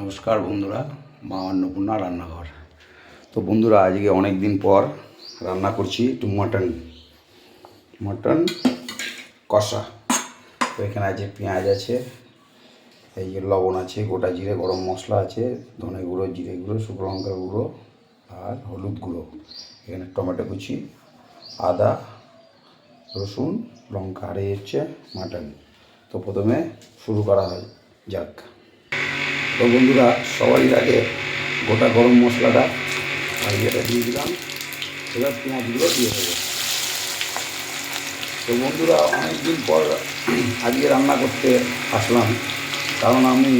নমস্কার বন্ধুরা, মা অন্নপূর্ণা রান্নাঘর। তো বন্ধুরা, আজকে অনেক দিন পর রান্না করছি একটু মাটন। মাটন, কষা। তো এখানে আছে পেঁয়াজ আছে, এই যে লবণ আছে, গোটা জিরে, গরম মশলা আছে, ধনে গুঁড়ো, জিরে গুঁড়ো, শুকনো লঙ্কার গুঁড়ো আর হলুদ গুঁড়ো। এখানে টমেটো কুচি, আদা, রসুন, লঙ্কা, আর এই হচ্ছে মাটন। তো প্রথমে শুরু করা হয়, যাক। তো বন্ধুরা সবারই আগে গোটা গরম মশলাটা আর ইয়েটা দিয়ে দিলাম। এবার পেঁয়াজগুলো দিয়ে দেবো। তো বন্ধুরা, অনেকদিন পর আজকে রান্না করতে আসলাম, কারণ আমি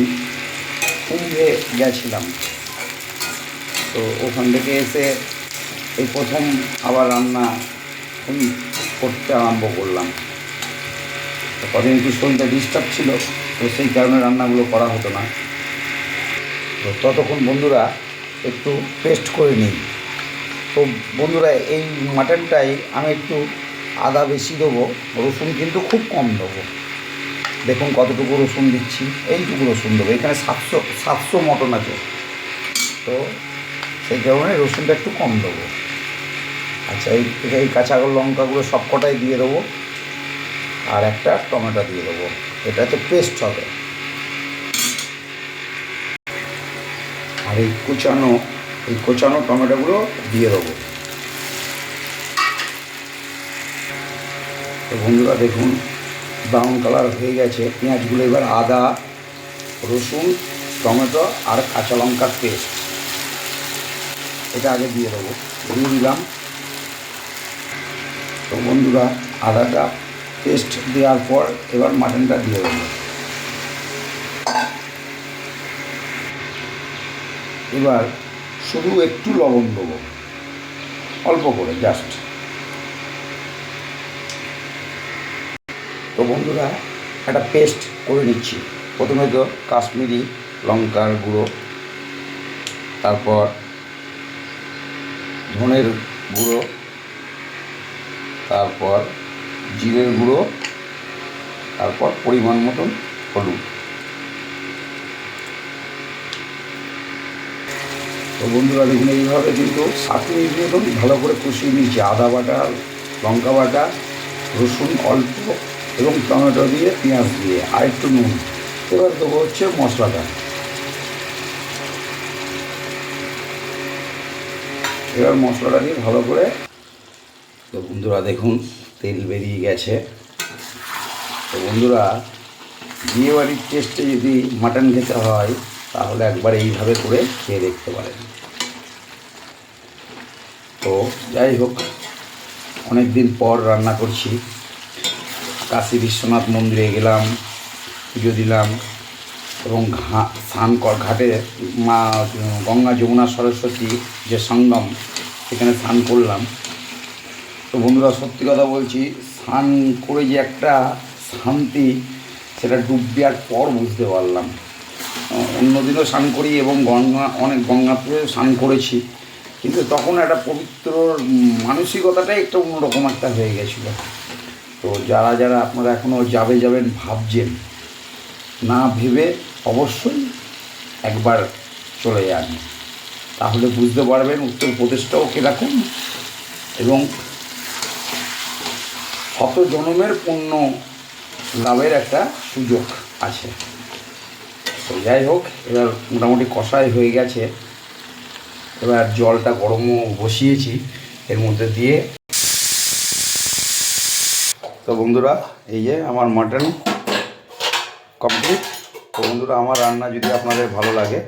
কুম্ভে গেছিলাম। তো ওখান থেকে এসে এই প্রথম আবার রান্না করতে আরম্ভ করলাম। কদিন একটু শরীরটা ডিস্টার্ব ছিল, তো সেই কারণে রান্নাগুলো করা হতো না। তো ততক্ষণ বন্ধুরা একটু পেস্ট করে নিই। তো বন্ধুরা, এই মাটনটাই আমি একটু আদা বেশি দেবো, রসুন কিন্তু খুব কম দেবো। দেখুন কতটুকু রসুন দিচ্ছি, এইটুকু রসুন দেবো। এখানে সাতশো সাতশো মটন আছে। তো সেই কারণে রসুনটা একটু কম দেবো। আচ্ছা এই এই কাঁচা লঙ্কাগুলো সব কটাই দিয়ে দেবো। আর একটা টমেটো দিয়ে দেবো। এটা তো পেস্ট হবে। এই কুচানো, এই কোচানো টমেটোগুলো দিয়ে দেবো। তো বন্ধুরা দেখুন ব্রাউন কালার হয়ে গেছে। পেঁয়াজগুলো এবার আদা, রসুন, টমেটো আর কাঁচা লঙ্কার পেস্ট। এটা আগে দিয়ে দেবো। দিয়ে দিলাম। তো বন্ধুরা, আদাটা পেস্ট দেওয়ার পর এবার মাটনটা দিয়ে দেবো। এবার শুধু একটু লবণ দেবো। অল্প করে জাস্ট তো বন্ধুরা, একটা পেস্ট করে নিচ্ছি। প্রথমে তো কাশ্মীরি লঙ্কার গুঁড়ো, তারপর ধনের গুঁড়ো, তারপর জিরের গুঁড়ো, তারপর পরিমাণ মতন হলুদ। তো বন্ধুরা দেখুন এইভাবে কিন্তু সাত মিনিট মতন ভালো করে কষিয়ে নিয়েছি। আদা বাটা, লঙ্কা বাটা, রসুন অল্প এবং টমেটো দিয়ে, পেঁয়াজ দিয়ে আর একটু নুন। এবার দেবো হচ্ছে মশলাটা। এবার মশলাটা দিয়ে ভালো করে তো বন্ধুরা দেখুন, তেল বেরিয়ে গেছে। তো বন্ধুরা বিয়েবাড়ির টেস্টে যদি মাটন খেতে হয় তাহলে একবার এইভাবে করে খেয়ে দেখতে পারেন। তো যাই হোক অনেক দিন পর রান্না করছি। কাশী বিশ্বনাথ মন্দিরে গেলাম, পুজো দিলাম এবং ঘা, স্নান ঘাটে মা, গঙ্গা, যমুনা, সরস্বতী যে সঙ্গম, সেখানে স্নান করলাম। তো বন্ধুরা, সত্যি কথা বলছি, স্নান করে যে একটা শান্তি, সেটা ডুব দেওয়ার পর বুঝতে পারলাম অন্যদিনও স্নান করি এবং গঙ্গা, অনেক গঙ্গাপুরে স্নান করেছি। কিন্তু তখন একটা পবিত্র মানসিকতাটাই একটা অন্যরকম একটা হয়ে গেছিল। তো যারা যারা আপনারা এখনও যাবে, যাবেন ভাবছেন, না ভেবে অবশ্যই একবার চলে যান। তাহলে বুঝতে পারবেন উত্তরপ্রদেশটাও কীরকম এবং শত জনমের পূর্ণ লাভের একটা সুযোগ আছে। যাই হোক, এবার মোটামুটি কষাই হয়ে গেছে। এবার জলটা গরমও বসিয়েছি, এর মধ্যে দিয়ে। তো বন্ধুরা, এই যে আমার মাটন কমপ্লিট তো বন্ধুরা, আমার রান্না যদি আপনাদের ভালো লাগে,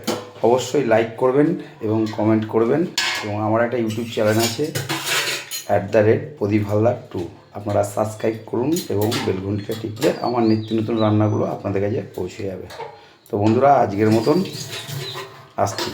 অবশ্যই লাইক করবেন এবং কমেন্ট করবেন। এবং আমার একটা ইউটিউব চ্যানেল আছে at the rate Pradip Haldar two আপনারা সাবস্ক্রাইব করুন এবং বেলঘুনটিটা টিপলে আমার নিত্য নতুন রান্নাগুলো আপনাদের কাছে পৌঁছে যাবে। তো বন্ধুরা আজকের মতন আসছি।